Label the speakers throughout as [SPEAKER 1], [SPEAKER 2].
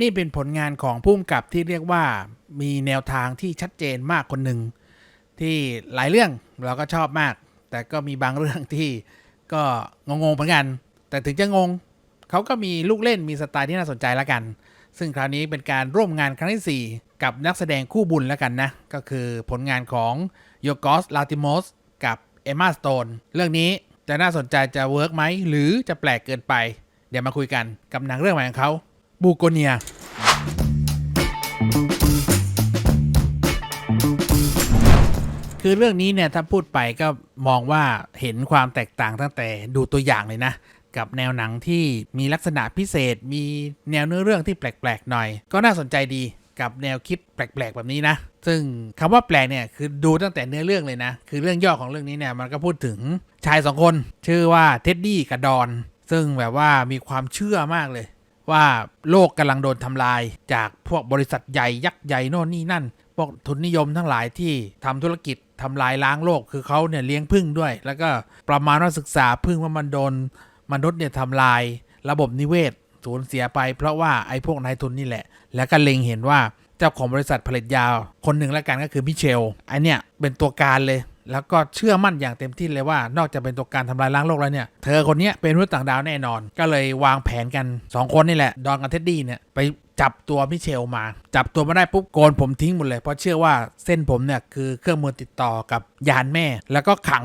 [SPEAKER 1] นี่เป็นผลงานของผู้กำกับที่เรียกว่ามีแนวทางที่ชัดเจนมากคนหนึ่ง ที่หลายเรื่องเราก็ชอบมาก แต่ก็มีบางเรื่องที่ก็งงๆเหมือนกัน แต่ถึงจะงงเขาก็มีลูกเล่นมีสไตล์ที่น่าสนใจแล้วกัน ซึ่งคราวนี้เป็นการร่วมงานครั้งที่ 4 กับนักแสดงคู่บุญแล้วกันนะ ก็คือผลงานของโยกอสลาติโมสกับเอมมาสโตนเรื่องนี้จะน่าสนใจจะเวิร์กไหมหรือจะแปลกเกินไป เดี๋ยวมาคุยกันกับหนังเรื่องใหม่ของเขา บูโกเนีย คือเรื่องนี้เนี่ยถ้าพูดไปก็มองว่าเห็นความแตกต่างตั้งแต่ดูตัวอย่างเลยนะ กับแนวหนังที่มีลักษณะพิเศษ มีแนวเนื้อเรื่องที่แปลกๆหน่อย ก็น่าสนใจดีกับแนวคิดแปลกๆแบบนี้นะ ซึ่งคำว่าแปลกเนี่ยคือดูตั้งแต่เนื้อเรื่องเลยนะ คือเรื่องย่อของเรื่องนี้เนี่ยมันก็พูดถึงชายสองคน ชื่อว่าเท็ดดี้กับดอน ซึ่งแบบว่ามีความเชื่อมากเลย ว่าโลกกำลังโดนทำลายจากพวกบริษัทใหญ่ยักษ์ใหญ่โน่นนี่นั่น พวกทุนนิยมทั้งหลายที่ทำธุรกิจทำลายล้างโลกคือเขาเนี่ยเลี้ยงพึ่งด้วย แล้วก็ประมาณว่าศึกษาพึ่งว่ามันโดนมนุษย์เนี่ยทำลายระบบนิเวศสูญเสียไป เพราะว่าไอ้พวกนายทุนนี่แหละ แล้วก็เล็งเห็นว่าเจ้าของบริษัทผลิตยาคนหนึ่งแล้วกันก็คือมิเชลไอเนี่ยเป็นตัวการเลย แล้วก็เชื่อมั่นอย่างเต็มที่เลยว่านอกจากเป็นตัวการทำลายล้างโลกแล้วเนี่ย เธอคนนี้เป็นมนุษย์ต่างดาวแน่นอน ก็เลยวางแผนกัน 2 คนนี่แหละ ดอนกับเท็ดดี้เนี่ยไปจับตัวมิเชลมา จับตัวมาได้ปุ๊บโกนผมทิ้งหมดเลย เพราะเชื่อว่าเส้นผมเนี่ยคือเครื่องมือติดต่อกับยานแม่ แล้วก็ขัง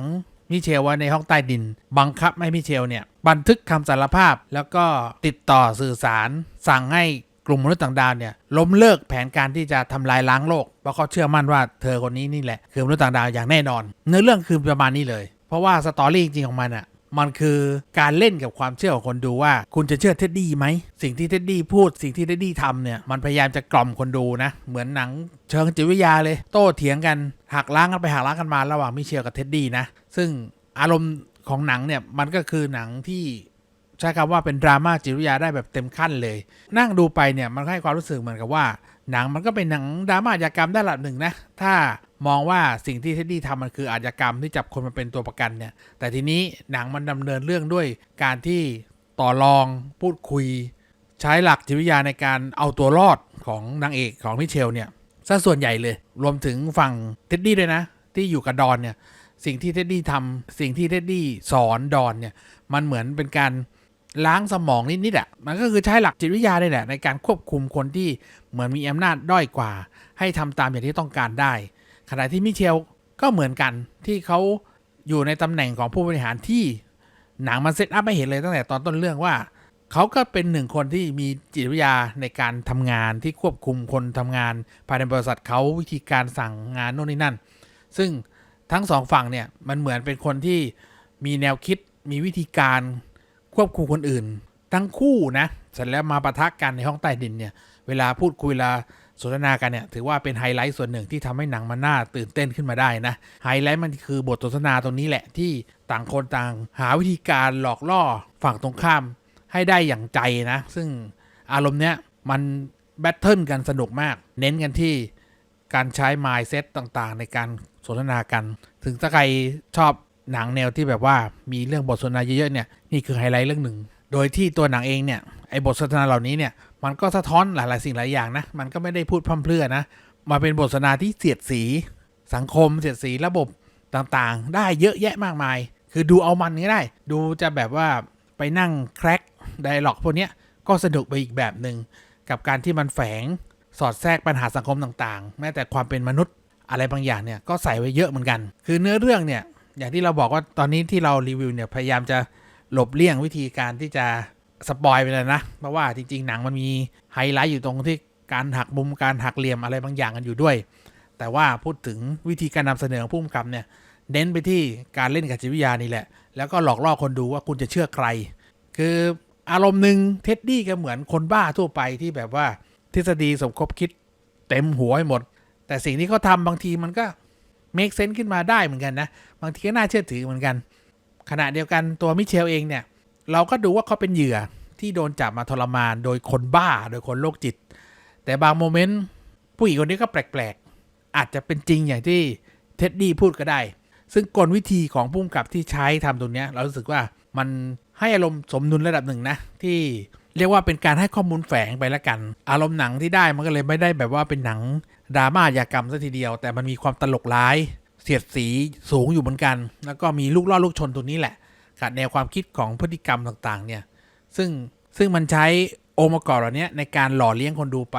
[SPEAKER 1] มิเชลไว้ในห้องใต้ดิน บังคับให้มิเชลเนี่ยบันทึกคำสารภาพแล้วก็ติดต่อสื่อสาร สั่งให้ กลุ่มมนุษย์ต่างดาวเนี่ยล้มเลิกแผนการที่จะทำลายล้างโลกเพราะเขาเชื่อมั่นว่าเธอคนนี้นี่แหละคือมนุษย์ต่างดาวอย่างแน่นอน เนื้อเรื่องคือประมาณนี้เลย เพราะว่าสตอรี่จริงของมันอะ่ะมันคือการเล่นกับความเชื่อของคนดูว่า คุณจะเชื่อเท็ดดี้ไหม สิ่งที่เท็ดดี้พูดสิ่งที่เท็ดดี้ทำเนี่ย มันพยายามจะกล่อมคนดูนะ เหมือนหนังเชิงจิตวิทยาเลย โต้เถียงกันหักล้างกันไปหักล้างกันมาระหว่างมิเชลกับเท็ดดี้นะ ซึ่งอารมณ์ของหนังเนี่ย มันก็คือหนังที่ ใช้คำว่าเป็นดราม่าจิตวิทยาได้แบบเต็มขั้นเลย นั่งดูไปเนี่ยมันให้ความรู้สึกเหมือนกับว่า หนังมันก็เป็นหนังดราม่าอาชญากรรมได้ระดับหนึ่งนะ ถ้ามองว่าสิ่งที่เท็ดดี้ทำมันคืออาชญากรรมที่จับคนมาเป็นตัวประกันเนี่ย แต่ทีนี้หนังมันดำเนินเรื่องด้วยการที่ต่อรองพูดคุย ใช้หลักจิตวิทยาในการเอาตัวรอดของนางเอกของมิเชลเนี่ยซะส่วนใหญ่เลย รวมถึงฝั่งเท็ดดี้ด้วยนะ ที่อยู่กับดอนเนี่ยสิ่งที่เท็ดดี้ทำสิ่งที่เท็ดดี้สอนดอนเนี่ยมันเหมือนเป็นการ ล้างสมองนิดๆอะมันก็คือใช้หลักจิตวิทยาเลยแหละในการควบคุมคนที่เหมือนมีอำนาจด้อยกว่า ให้ทำตามอย่างที่ต้องการได้ ขณะที่มิเชลก็เหมือนกันที่เขาอยู่ในตำแหน่งของผู้บริหารที่หนังมันเซตอัพให้เห็นเลยตั้งแต่ตอนต้นเรื่องว่าเขาก็เป็นหนึ่งคนที่มีจิตวิทยาในการทำงานที่ควบคุมคนทำงาน ภายในบริษัทเขาวิธีการสั่งงานโน่นนี่นั่น ซึ่งทั้งสองฝั่งเนี่ยมันเหมือนเป็นคนที่มีแนวคิดมีวิธีการ ควบคุมคนอื่น ทั้งคู่นะเสร็จแล้วมาปะทะกันในห้องใต้ดินเนี่ย เวลาพูดคุยเวลาสนทนากันเนี่ยถือว่าเป็นไฮไลท์ส่วนหนึ่งที่ทำให้หนังมันน่าตื่นเต้นขึ้นมาได้นะไฮไลท์มันคือบทสนทนาตรงนี้แหละที่ต่างคนต่างหาวิธีการหลอกล่อฝั่งตรงข้ามให้ได้อย่างใจนะ ซึ่งอารมณ์เนี้ยมันแบทเทิลกันสนุกมาก เน้นกันที่การใช้ mindset ต่างๆ ในการสนทนากัน ถึงถ้าใครชอบ หนังแนวที่แบบว่ามีเรื่องบทสนทนาเยอะๆเนี่ยนี่คือไฮไลท์เรื่องหนึ่ง โดยที่ตัวหนังเองเนี่ยไอ้บทสนทนาเหล่านี้เนี่ยมันก็สะท้อนหลายๆสิ่งหลายอย่างนะมันก็ไม่ได้พูดพร่ำเพรื่อนะมาเป็นบทสนทนาที่เสียดสี สังคมเสียดสีระบบต่างๆ ได้เยอะแยะมากมาย คือดูเอามันก็ได้ ดูจะแบบว่าไปนั่งแคร็กไดร็อกพวกเนี้ยก็สนุกไปอีกแบบหนึ่งกับการที่มันแฝงสอดแทรกปัญหาสังคมต่างๆ แม้แต่ความเป็นมนุษย์อะไรบางอย่างเนี่ยก็ใส่ไว้เยอะเหมือนกัน คือเนื้อเรื่องเนี่ย อย่างที่เราบอกว่าตอนนี้ที่เรารีวิวเนี่ยพยายามจะหลบเลี่ยงวิธีการที่จะสปอยไปเลยนะ เพราะว่าจริง ๆ หนังมันมีไฮไลท์อยู่ตรงที่การหักมุมการหักเหลี่ยมอะไรบางอย่างกันอยู่ด้วย แต่ว่าพูดถึงวิธีการนำเสนอของผู้กำกับเนี่ยเน้นไปที่การเล่นกับจิตวิทยานี่แหละ แล้วก็หลอกล่อคนดูว่าคุณจะเชื่อใคร คืออารมณ์หนึ่งเท็ดดี้ก็เหมือนคนบ้าทั่วไปที่แบบว่าทฤษฎีสมคบคิดเต็มหัวให้หมด แต่สิ่งที่เขาทำบางทีมันก็ make sense ขึ้นมาได้เหมือนกันนะ บางทีก็น่าเชื่อถือเหมือนกัน ขณะเดียวกันตัวมิเชลเองเนี่ย เราก็ดูว่าเขาเป็นเหยื่อที่โดนจับมาทรมานโดยคนบ้าโดยคนโรคจิต แต่บางโมเมนต์ผู้หญิงคนนี้ก็แปลกๆ อาจจะเป็นจริงอย่างที่เท็ดดี้พูดก็ได้ ซึ่งกลวิธีของผู้กำกับที่ใช้ทำตรงนี้เรารู้สึกว่ามันให้อารมณ์สมดุลระดับหนึ่งนะที่ เรียกว่าเป็นการให้ข้อมูลแฝงไปละกัน อารมณ์หนังที่ได้มันก็เลยไม่ได้แบบว่าเป็นหนังดราม่ายากรรมซะทีเดียว แต่มันมีความตลกร้าย เสียดสีสูงอยู่เหมือนกัน แล้วก็มีลูกล่อลูกชนตัวนี้แหละกับแนวความคิดของพฤติกรรมต่างๆ เนี่ย ซึ่งซึ่งมันใช้องค์ประกอบเหล่านี้ในการหล่อเลี้ยงคนดูไป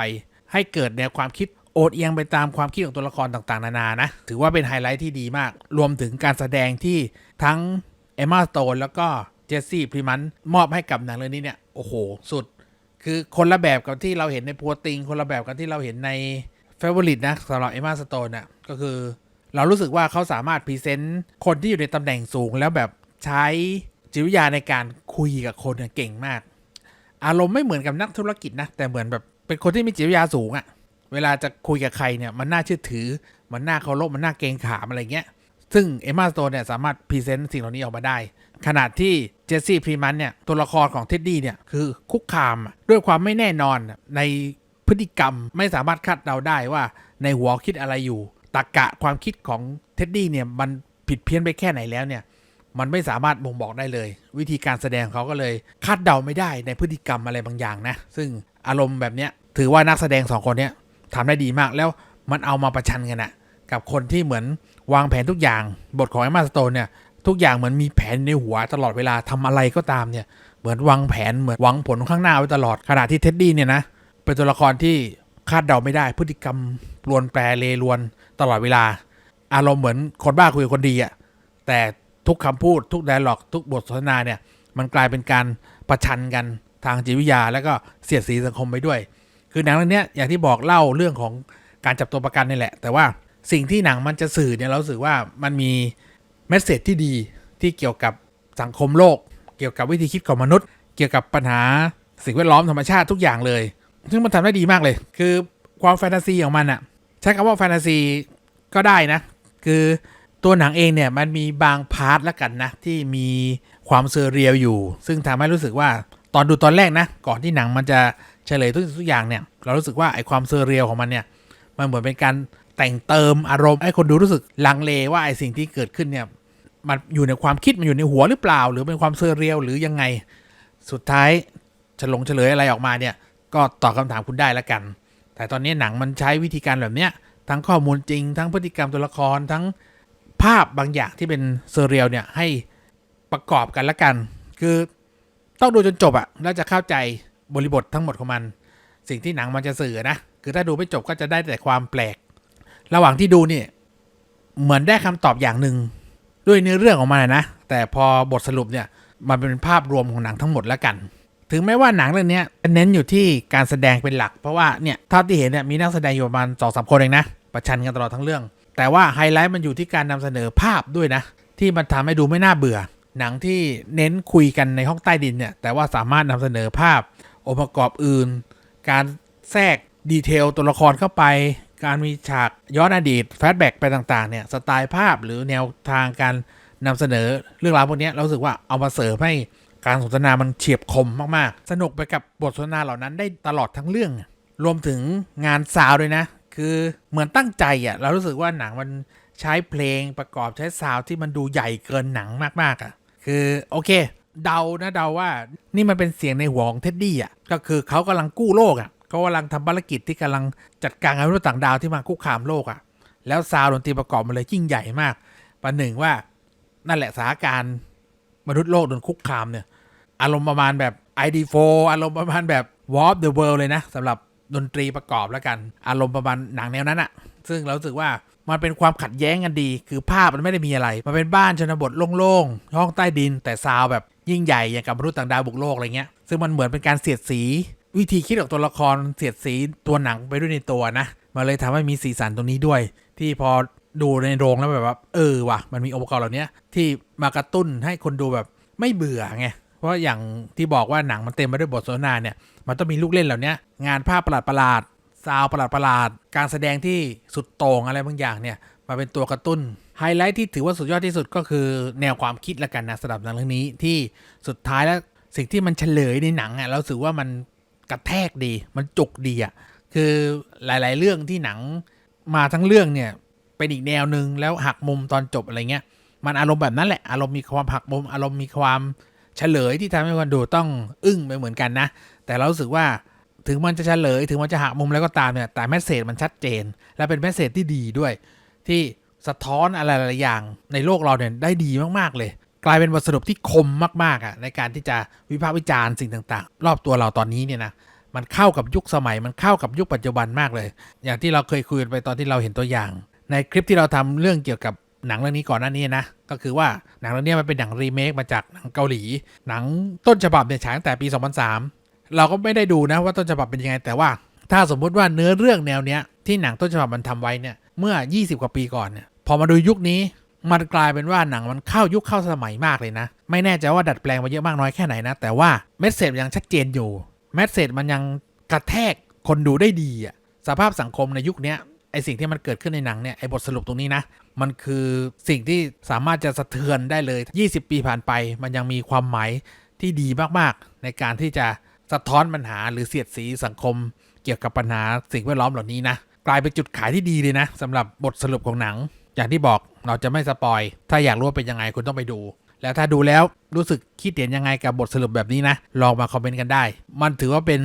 [SPEAKER 1] ให้เกิดแนวความคิดโอดเอียงไปตามความคิดของตัวละครต่างๆ นานานะ ถือว่าเป็นไฮไลท์ที่ดีมาก รวมถึงการแสดงที่ทั้งเอมมาสโตนแล้วก็เจสซี่พรีมันมอบให้กับหนังเรื่องนี้เนี่ย โอ้โห สุด คือคนละแบบกับที่เราเห็นในพัวติง คนละแบบกับที่เราเห็นในเฟเวอริตนะสำหรับเอมมาสโตนน่ะก็คือ เรารู้สึกว่าเขาสามารถพรีเซนต์คนที่อยู่ในตำแหน่งสูงแล้วแบบใช้จิตวิทยาในการคุยกับคนเก่งมาก อารมณ์ไม่เหมือนกับนักธุรกิจนะ แต่เหมือนแบบเป็นคนที่มีจิตวิทยาสูงอะเวลาจะคุยกับใครเนี่ยมันน่าเชื่อถือ มันน่าเคารพมันน่าเกรงขามอะไรเงี้ย ซึ่งเอมมาสโตนเนี่ยสามารถพรีเซนต์สิ่งเหล่านี้ออกมาได้ ขนาดที่เจสซี่พรีมันเนี่ยตัวละครของเท็ดดี้เนี่ยคือคุกคามด้วยความไม่แน่นอนในพฤติกรรมไม่สามารถคาดเดาได้ว่าในหัวคิดอะไรอยู่ตรกกะความคิดของเท็ดดี้เนี่ยมันผิดเพี้ยนไปแค่ไหนแล้วเนี่ยมันไม่สามารถบ่งบอกได้เลย วิธีการแสดงเขาก็เลยคาดเดาไม่ได้ในพฤติกรรมอะไรบางอย่างนะ ซึ่งอารมณ์แบบเนี้ยถือว่านักแสดงสองคนเนี้ยทำได้ดีมากแล้วมันเอามาประชันกันอะกับคนที่เหมือนวางแผนทุกอย่าง บทของแอมมาสโตนเนี่ย ทุกอย่างเหมือนมีแผนในหัวตลอดเวลาทำอะไรก็ตามเนี่ย เหมือนวางแผนเหมือนหวังผลข้างหน้าไว้ตลอดขณะที่เท็ดดี้เนี่ยนะเป็นตัวละครที่คาดเดาไม่ได้ พฤติกรรมปลวนแปรเลรวนตลอดเวลา อารมณ์เหมือนคนบ้าคุยกับคนดีอะแต่ทุกคำพูดทุก d ด a l ล็อก ทุกบทสนทนาเนี่ยมันกลายเป็นการประชันกันทางจิตวิทยา แล้วก็เสียดสีสังคมไปด้วย คือหนังเรื่องนี้อย่างที่บอกเล่าเรื่องของการจับตัวประกันนี่แหละ แต่ว่าสิ่งที่หนังมันจะสื่อเนี่ยเรารู้สึกว่ามันมี เมสเซจที่ดีที่เกี่ยวกับสังคมโลก เกี่ยวกับวิธีคิดของมนุษย์ เกี่ยวกับปัญหาสิ่งแวดล้อมธรรมชาติทุกอย่างเลย ซึ่งมันทำได้ดีมากเลย คือความแฟนตาซีของมันอะใช้คำว่าแฟนตาซีก็ได้นะ คือตัวหนังเองเนี่ยมันมีบางพาร์ทละกันนะ ที่มีความเซอร์เรียลอยู่ ซึ่งทำให้รู้สึกว่าตอนดูตอนแรกนะ ก่อนที่หนังมันจะเฉลยทุกสิ่งทุกอย่างเนี่ย เรารู้สึกว่าไอความเซอร์เรียลของมันเนี่ย มันเหมือนเป็นการ แต่งเติมอารมณ์ให้คนดูรู้สึกลังเลว่าไอ้สิ่งที่เกิดขึ้นเนี่ยมันอยู่ในความคิดมันอยู่ในหัวหรือเปล่า หรือเป็นความเซอร์เรียลหรือยังไง สุดท้ายจะลงเฉลยอะไรออกมาเนี่ย ก็ตอบคำถามคุณได้ละกัน แต่ตอนนี้หนังมันใช้วิธีการแบบเนี้ยทั้งข้อมูลจริง ทั้งพฤติกรรมตัวละครทั้งภาพบางอย่างที่เป็นเซอร์เรียลเนี่ยให้ประกอบกันละกัน คือต้องดูจนจบอะแล้วจะเข้าใจบริบททั้งหมดของมัน สิ่งที่หนังมันจะสื่อนะ คือถ้าดูไม่จบก็จะได้แต่ความแปลก ระหว่างที่ดูเนี่ย เหมือนได้คำตอบอย่างหนึ่งด้วยเนื้อเรื่องของมันนะ แต่พอบทสรุปเนี่ยมันเป็นภาพรวมของหนังทั้งหมดแล้วกัน ถึงแม้ว่าหนังเรื่องนี้จะเน้นอยู่ที่การแสดงเป็นหลัก เพราะว่าเนี่ยเท่าที่เห็นเนี่ยมีนักแสดงอยู่ประมาณสองสามคนเองนะ ประชันกันตลอดทั้งเรื่อง แต่ว่าไฮไลท์มันอยู่ที่การนำเสนอภาพด้วยนะ ที่มันทำให้ดูไม่น่าเบื่อ หนังที่เน้นคุยกันในห้องใต้ดินเนี่ย แต่ว่าสามารถนำเสนอภาพองค์ประกอบอื่น การแทรกดีเทลตัวละครเข้าไป การมีฉากย้อนอดีตแฟลชแบ็กไปต่างๆเนี่ยสไตล์ภาพหรือแนวทางการนำเสนอเรื่องราวพวกนี้เราสึกว่าเอามาเสริมให้การสนทนามันเฉียบคมมากๆ สนุกไปกับบทสนทนาเหล่านั้นได้ตลอดทั้งเรื่อง รวมถึงงานซาวด์ด้วยนะ คือเหมือนตั้งใจอะเรารู้สึกว่าหนังมันใช้เพลงประกอบใช้ซาวด์ที่มันดูใหญ่เกินหนังมากๆอะ คือโอเค เดานะเดาว่านี่มันเป็นเสียงในหัวของเท็ดดี้อะก็คือเขากำลังกู้โลกอะ เขากำลังทำภารกิจที่กำลังจัดการกับมนุษย์ต่างดาวที่มาคุกคามโลกอะ แล้วซาวดนตรีประกอบมันเลยยิ่งใหญ่มาก ประหนึ่งว่านั่นแหละสถานการณ์มนุษย์โลกโดนคุกคามเนี่ย อารมณ์ประมาณแบบ ID4 อารมณ์ประมาณแบบ War of the World เลยนะสำหรับดนตรีประกอบแล้วกัน อารมณ์ประมาณหนังแนวนั้นอะซึ่งเราสึกว่ามันเป็นความขัดแย้งกันดี คือภาพมันไม่ได้มีอะไร มันเป็นบ้านชนบทโล่งๆห้องใต้ดิน แต่ซาวแบบยิ่งใหญ่อย่างกับมนุษย์ต่างดาวบุกโลกอะไรเงี้ย ซึ่งมันเหมือนเป็นการเสียดสี วิธีคิดของตัวละครเสียดสีตัวหนังไปด้วยในตัวนะมันเลยทำให้มีสีสันตรงนี้ด้วย ที่พอดูในโรงแล้วแบบว่าเออว่ะมันมีองค์ประกอบเหล่านี้ที่มากระตุ้นให้คนดูแบบไม่เบื่อไงเพราะอย่างที่บอกว่าหนังมันเต็มไปด้วยบทสนทนาเนี่ยมันต้องมีลูกเล่นเหล่านี้งานภาพประหลาดประหลาดซาวประหลาดประหลาดการแสดงที่สุดโต่งอะไรบางอย่างเนี่ยมาเป็นตัวกระตุ้นไฮไลท์ที่ถือว่าสุดยอดที่สุดก็คือแนวความคิดละกันนะสำหรับหนังเรื่องนี้ที่สุดท้ายแล้วสิ่งที่มันเฉลยในหนังอะเราสึกว่ามัน กระแทกดี มันจุกดีอะ คือหลาย ๆ เรื่องที่หนังมาทั้งเรื่องเนี่ยเป็นอีกแนวหนึ่งแล้วหักมุมตอนจบอะไรเงี้ย มันอารมณ์แบบนั้นแหละ อารมณ์มีความหักมุม อารมณ์มีความเฉลยที่ทำให้คนดูต้องอึ้งไปเหมือนกันนะ แต่เราสึกว่าถึงมันจะเฉลย ถึงมันจะหักมุมแล้วก็ตามเนี่ย แต่แมสเซจมันชัดเจน และเป็นแมสเซจที่ดีด้วย ที่สะท้อนอะไรหลายอย่างในโลกเราเนี่ยได้ดีมากๆเลย กลายเป็นบทสรุปที่คมมากๆอะในการที่จะวิพากษ์วิจารณ์สิ่งต่าง ๆ รอบตัวเราตอนนี้เนี่ยนะมันเข้ากับยุคสมัยมันเข้ากับยุคปัจจุบันมากเลย อย่างที่เราเคยคุยกันไปตอนที่เราเห็นตัวอย่าง ในคลิปที่เราทำเรื่องเกี่ยวกับหนังเรื่องนี้ก่อนหน้านี้นะ ก็คือว่าหนังเรื่องนี้มันเป็นหนังรีเมคมาจากหนังเกาหลี หนังต้นฉบับเนี่ยฉายตั้งแต่ปี 2003 เราก็ไม่ได้ดูนะว่าต้นฉบับเป็นยังไง แต่ว่า ถ้าสมมุติว่าเนื้อเรื่องแนวเนี้ยที่หนังต้นฉบับมันทำไว้เนี่ยเมื่อ 20 กว่าปีก่อนเนี่ยพอมาดูยุคนี้ มันกลายเป็นว่าหนังมันเข้ายุคเข้าสมัยมากเลยนะ ไม่แน่ใจว่าดัดแปลงมาเยอะมากน้อยแค่ไหนนะ แต่ว่าเมสเซจยังชัดเจนอยู่เมสเซจมันยังกระแทกคนดูได้ดีอะสภาพสังคมในยุคนี้ไอสิ่งที่มันเกิดขึ้นในหนังเนี่ยไอบทสรุปตรงนี้นะ มันคือสิ่งที่สามารถจะสะเทือนได้เลย 20 ปีผ่านไป มันยังมีความหมายที่ดีมากๆ ในการที่จะสะท้อนปัญหาหรือเสียดสีสังคม เกี่ยวกับปัญหาสิ่งแวดล้อมเหล่านี้นะ กลายเป็นจุดขายที่ดีเลยนะสำหรับบทสรุปของหนัง อย่างที่บอก เราจะไม่สปอยถ้าอยากรู้ว่าเป็นยังไงคุณต้องไปดู แล้วถ้าดูแล้วรู้สึกคิดเห็นยังไงกับบทสรุปแบบนี้นะ ลองมาคอมเมนต์กันได้ มันถือว่าเป็น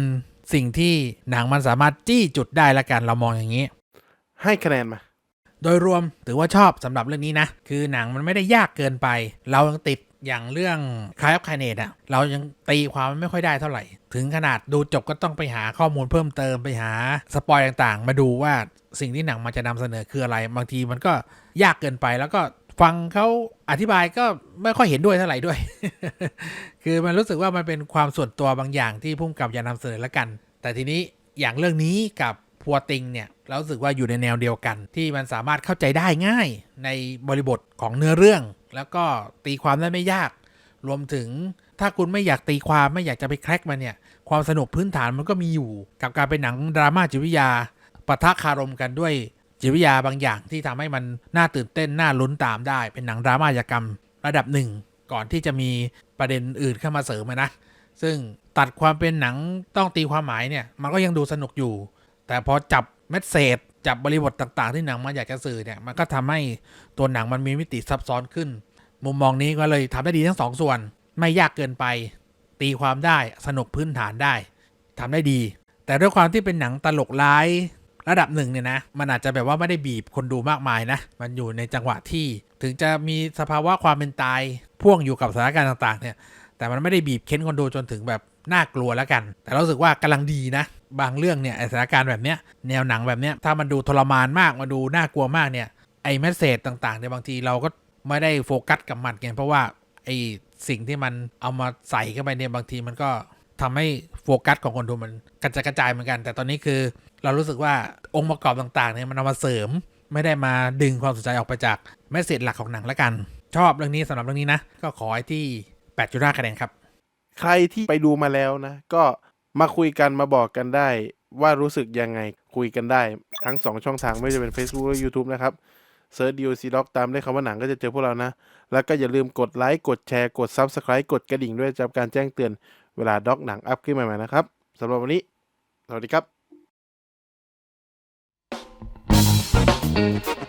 [SPEAKER 1] สิ่งที่หนังมันสามารถจี้จุดได้ละกันเรามองอย่างนี้
[SPEAKER 2] ให้คะแนนมา
[SPEAKER 1] โดยรวมถือว่าชอบสำหรับเรื่องนี้นะ คือหนังมันไม่ได้ยากเกินไป เรายังติด อย่างเรื่องคลายออฟคายเนตอะเรายังตีความไม่ค่อยได้เท่าไหร่ ถึงขนาดดูจบก็ต้องไปหาข้อมูลเพิ่มเติมไปหาสปอยต่างๆ มาดูว่าสิ่งที่หนังมันจะนำเสนอคืออะไร บางทีมันก็ยากเกินไปแล้วก็ฟังเขาอธิบายก็ไม่ค่อยเห็นด้วยเท่าไหร่ด้วย คือมันรู้สึกว่ามันเป็นความส่วนตัวบางอย่างที่พุ่มกับอยากนำเสนอละกัน แต่ทีนี้อย่างเรื่องนี้กับพัวติงเนี่ยเราสึกว่าอยู่ในแนวเดียวกัน ที่มันสามารถเข้าใจได้ง่ายในบริบทของเนื้อเรื่อง แล้วก็ตีความได้ไม่ยาก รวมถึงถ้าคุณไม่อยากตีความไม่อยากจะไปแคร็กมันเนี่ย ความสนุกพื้นฐานมันก็มีอยู่ กับการเป็นหนังดราม่าจิตวิทยาปะทะคารมกันด้วยจิตวิทยาบางอย่างที่ทำให้มันน่าตื่นเต้นน่าลุ้นตามได้ เป็นหนังดราม่ายกรรมระดับหนึ่ง ก่อนที่จะมีประเด็นอื่นเข้ามาเสริมนะ ซึ่งตัดความเป็นหนังต้องตีความหมายเนี่ย มันก็ยังดูสนุกอยู่ แต่พอจับเมสเซจ จับบริบทต่างๆ ที่หนังมันอยากจะสื่อเนี่ยมันก็ทำให้ตัวหนังมันมีมิติซับซ้อนขึ้น มุมมองนี้ก็เลยทำได้ดีทั้งสองส่วน ไม่ยากเกินไป ตีความได้สนุกพื้นฐานได้ทำได้ดี แต่ด้วยความที่เป็นหนังตลกร้ายระดับหนึ่งเนี่ยนะมันอาจจะแบบว่าไม่ได้บีบคนดูมากมายนะ มันอยู่ในจังหวะที่ถึงจะมีสภาวะความเป็นตายพ่วงอยู่กับสถานการณ์ต่างๆเนี่ยแต่มันไม่ได้บีบเค้นคนดูจนถึงแบบน่ากลัวแล้วกัน แต่เราสึกว่ากำลังดีนะ บางเรื่องเนี่ยสถานการณ์แบบเนี้ยแนวหนังแบบเนี้ยถ้ามันดูทรมานมากมาดูน่ากลัวมากเนี่ยไอ้แมสเซจต่างๆเนี่ยบางทีเราก็ไม่ได้โฟกัสกับมันไงเพราะว่าไอ้สิ่งที่มันเอามาใส่เข้าไปเนี่ยบางทีมันก็ทำให้โฟกัสของคนดูมันกระจายกระจายเหมือนกัน แต่ตอนนี้คือเรารู้สึกว่าองค์ประกอบต่างๆเนี่ยมันเอามาเสริม ไม่ได้มาดึงความสนใจออกไปจากแมสเซจหลักของหนังละกัน ชอบเรื่องนี้สำหรับเรื่องนี้นะ ก็ขอให้ที่8.5คะแนนครับ
[SPEAKER 2] ใครที่ไปดูมาแล้วนะ ก็ มาคุยกันมาบอกกันได้ ว่ารู้สึกยังไงคุยกันได้ ทั้ง 2 ช่องทางไม่ว่าจะเป็น Facebook และ YouTube นะครับเซิร์ชดิวซีด็อกตามด้วยคำว่าหนังก็จะเจอพวกเรานะ แล้วก็อย่าลืมกดไลค์ กดแชร์ กด Subscribe กดกระดิ่งด้วยจะการแจ้งเตือนเวลาด็อกหนังอัพขึ้นใหม่ๆนะครับสำหรับวันนี้ สวัสดีครับ